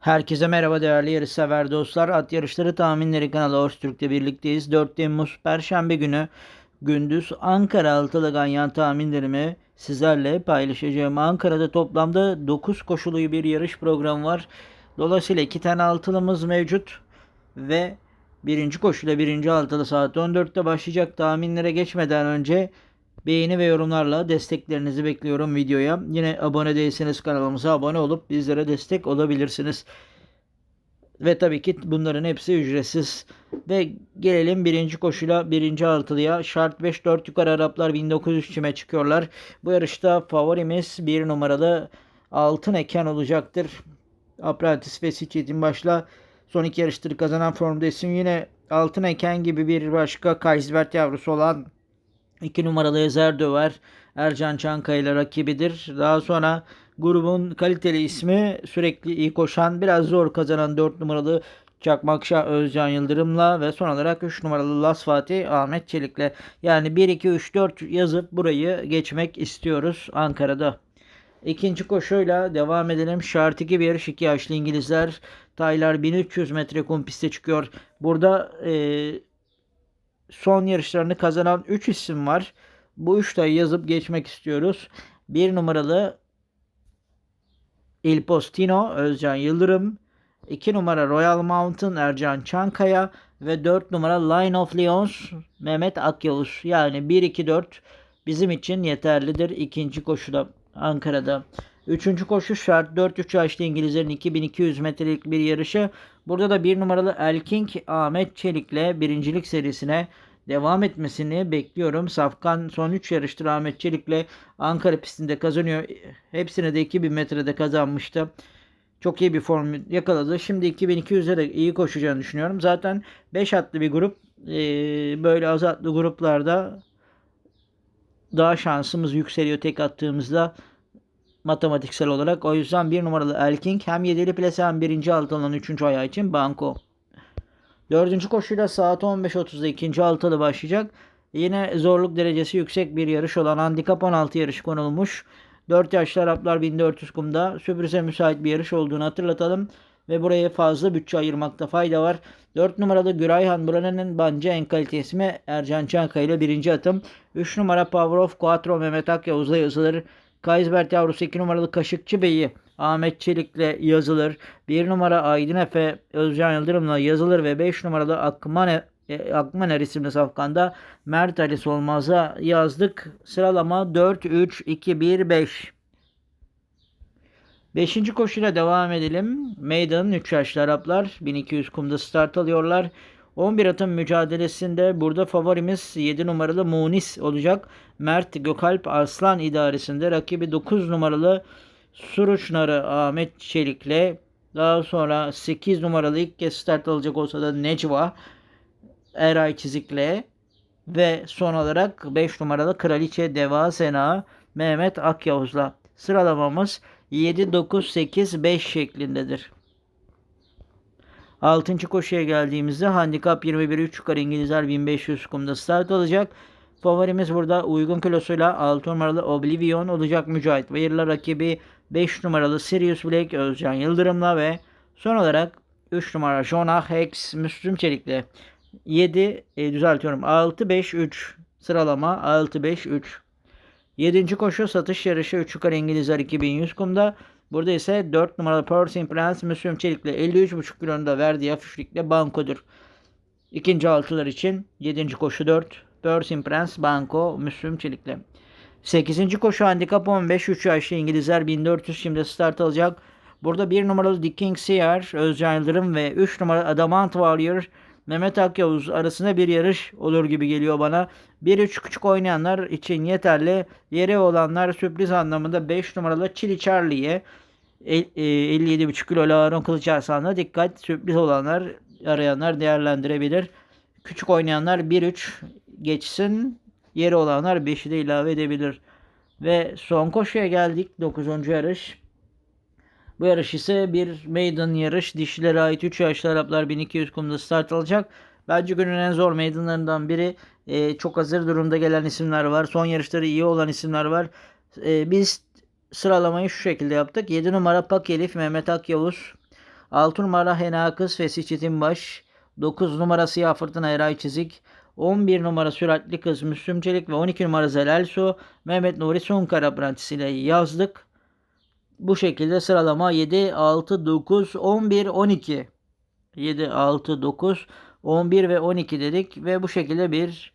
Herkese merhaba değerli yarışsever dostlar. At Yarışları Tahminleri kanalı Öztürk'te birlikteyiz. 4 Temmuz Perşembe günü gündüz Ankara altılı ganyan tahminlerimi sizlerle paylaşacağım. Ankara'da toplamda 9 koşuluyu bir yarış programı var. Dolayısıyla 2 tane altılımız mevcut ve birinci koşuyla birinci altılı saat 14'te başlayacak tahminlere geçmeden önce beğeni ve yorumlarla desteklerinizi bekliyorum videoya. Yine abone değilseniz kanalımıza abone olup bizlere destek olabilirsiniz. Ve tabii ki bunların hepsi ücretsiz. Ve gelelim birinci koşuyla birinci altılıya. Şart 5-4 yukarı Araplar 1900 çime çıkıyorlar. Bu yarışta favorimiz bir numaralı Altın Eken olacaktır. Apprentice ve Sitchet'in başla son iki yarıştır kazanan formda isim yine Altın Eken gibi bir başka Kaysbert yavrusu olan 2 numaralı Ezer Döver Ercan Çankaya rakibidir. Daha sonra grubun kaliteli ismi sürekli iyi koşan biraz zor kazanan 4 numaralı Çakmakşah Özcan Yıldırım'la ve son olarak 3 numaralı Las Fatih Ahmet Çelik'le. Yani 1 2 3 4 yazıp burayı geçmek istiyoruz Ankara'da. İkinci koşuyla devam edelim. Şart 2 bir yarış 2 yaşlı İngilizler. Taylar 1300 metre kum piste çıkıyor. Burada e, son yarışlarını kazanan 3 isim var. Bu 3 tayı yazıp geçmek istiyoruz. 1 numaralı Il Postino Özcan Yıldırım. 2 numara Royal Mountain Ercan Çankaya ve 4 numara Line of Lions Mehmet Akyavuz. Yani 1-2-4 bizim için yeterlidir ikinci koşuda Ankara'da. Üçüncü koşu şart 4-3 yaşlı İngilizlerin 2200 metrelik bir yarışı. Burada da bir numaralı Elking Ahmet Çelik'le birincilik serisine devam etmesini bekliyorum. Safkan son 3 yarıştır Ahmet Çelik'le Ankara pistinde kazanıyor. Hepsini de 2000 metrede kazanmıştı. Çok iyi bir form yakaladı. Şimdi 2200'e de iyi koşacağını düşünüyorum. Zaten 5 atlı bir grup. Ee, böyle az atlı gruplarda daha şansımız yükseliyor tek attığımızda matematiksel olarak. O yüzden bir numaralı Elking hem 7'li plase hem 1. altılan 3. ayağı için banko. Dördüncü koşuyla saat 15.30'da ikinci altılı başlayacak. Yine zorluk derecesi yüksek bir yarış olan handikap 16 yarış konulmuş. 4 yaşlı Araplar 1400 kumda sürprize müsait bir yarış olduğunu hatırlatalım. Ve buraya fazla bütçe ayırmakta fayda var. 4 numaralı Gürayhan buranın bence en kaliteli ismi Ercan Çankaya ile birinci atım. 3 numara of Quattro Mehmet Akyavuz'la yazılır. Kaysbert yavrusu 2 numaralı Kaşıkçı Bey'i Ahmet Çelik'le yazılır. 1 numara Aydın Efe Özcan Yıldırım'la yazılır ve 5 numaralı Akmane e, Akmaner isimli safkanda Mert Ali Solmaz'a yazdık. Sıralama 4, 3, 2, 1, 5. Beşinci koşuyla devam edelim. Meydanın 3 yaşlı Araplar 1200 kumda start alıyorlar. 11 atın mücadelesinde burada favorimiz 7 numaralı Munis olacak. Mert Gökalp Arslan idaresinde rakibi 9 numaralı Suruçnarı Ahmet Çelik'le daha sonra 8 numaralı ilk kez start alacak olsa da Necva Eray Çizik'le ve son olarak 5 numaralı Kraliçe Deva Sena Mehmet Akyavuz'la sıralamamız 7, 9, 8, 5 şeklindedir. 6. koşuya geldiğimizde handikap 21 3 yukarı İngilizler 1500 kumda start alacak. Favorimiz burada uygun kilosuyla 6 numaralı Oblivion olacak Mücahit Bayır'la rakibi 5 numaralı Sirius Black Özcan Yıldırım'la ve son olarak 3 numara Jonah Hex Müslüm Çelik'le 7 e, düzeltiyorum 6 5 3 sıralama 6 5 3 7. koşu satış yarışı 3 yukarı İngilizler 2100 kumda. Burada ise 4 numaralı Percy Prince Müslüm Çelik'le 53,5 kilonda verdiği hafiflikle bankodur. İkinci altılar için 7. koşu 4 Percy Prince Banko Müslüm Çelik'le. 8. koşu handikap 15 3 yaşlı İngilizler 1400 şimdi start alacak. Burada 1 numaralı The King Sear Özcan Yıldırım ve 3 numaralı Adamant Warrior Mehmet Akyavuz arasında bir yarış olur gibi geliyor bana. 1-3 küçük oynayanlar için yeterli. Yeri olanlar sürpriz anlamında 5 numaralı Chili Charlie'ye 57,5 e, kilo Harun Kılıç Arslan'la dikkat. Sürpriz olanlar arayanlar değerlendirebilir. Küçük oynayanlar 1-3 geçsin. Yeri olanlar 5'i de ilave edebilir. Ve son koşuya geldik. 9. yarış. Bu yarış ise bir maiden yarış. Dişilere ait 3 yaşlı Araplar 1200 kumda start alacak. Bence günün en zor meydanlarından biri. Ee, çok hazır durumda gelen isimler var. Son yarışları iyi olan isimler var. Ee, biz sıralamayı şu şekilde yaptık. 7 numara Pak Elif Mehmet Akyavuz. 6 numara Hena Kız Fesih Çetinbaş. 9 numara Siyah Fırtına Eray Çizik. 11 numara Süratli Kız Müslüm Çelik ve 12 numara Zelal Su Mehmet Nuri Sonkara ile yazdık. Bu şekilde sıralama 7, 6, 9, 11, 12. 7, 6, 9, 11 ve 12 dedik ve bu şekilde bir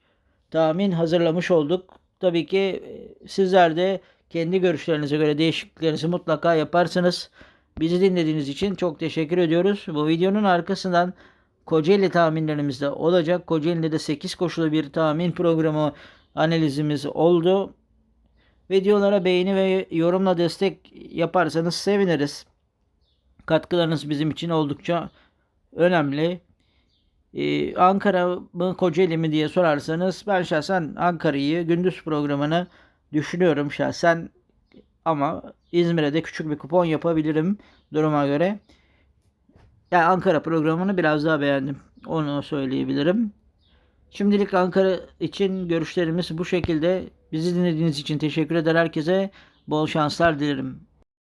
tahmin hazırlamış olduk. Tabii ki e, sizler de kendi görüşlerinize göre değişikliklerinizi mutlaka yaparsınız. Bizi dinlediğiniz için çok teşekkür ediyoruz. Bu videonun arkasından Kocaeli tahminlerimiz de olacak. Kocaeli'de de 8 koşulu bir tahmin programı analizimiz oldu. Videolara beğeni ve yorumla destek yaparsanız seviniriz. Katkılarınız bizim için oldukça önemli. Ee, Ankara mı Kocaeli mi diye sorarsanız ben şahsen Ankara'yı gündüz programını düşünüyorum şahsen ama İzmir'e de küçük bir kupon yapabilirim duruma göre. Yani Ankara programını biraz daha beğendim. Onu söyleyebilirim. Şimdilik Ankara için görüşlerimiz bu şekilde. Bizi dinlediğiniz için teşekkür eder herkese. Bol şanslar dilerim.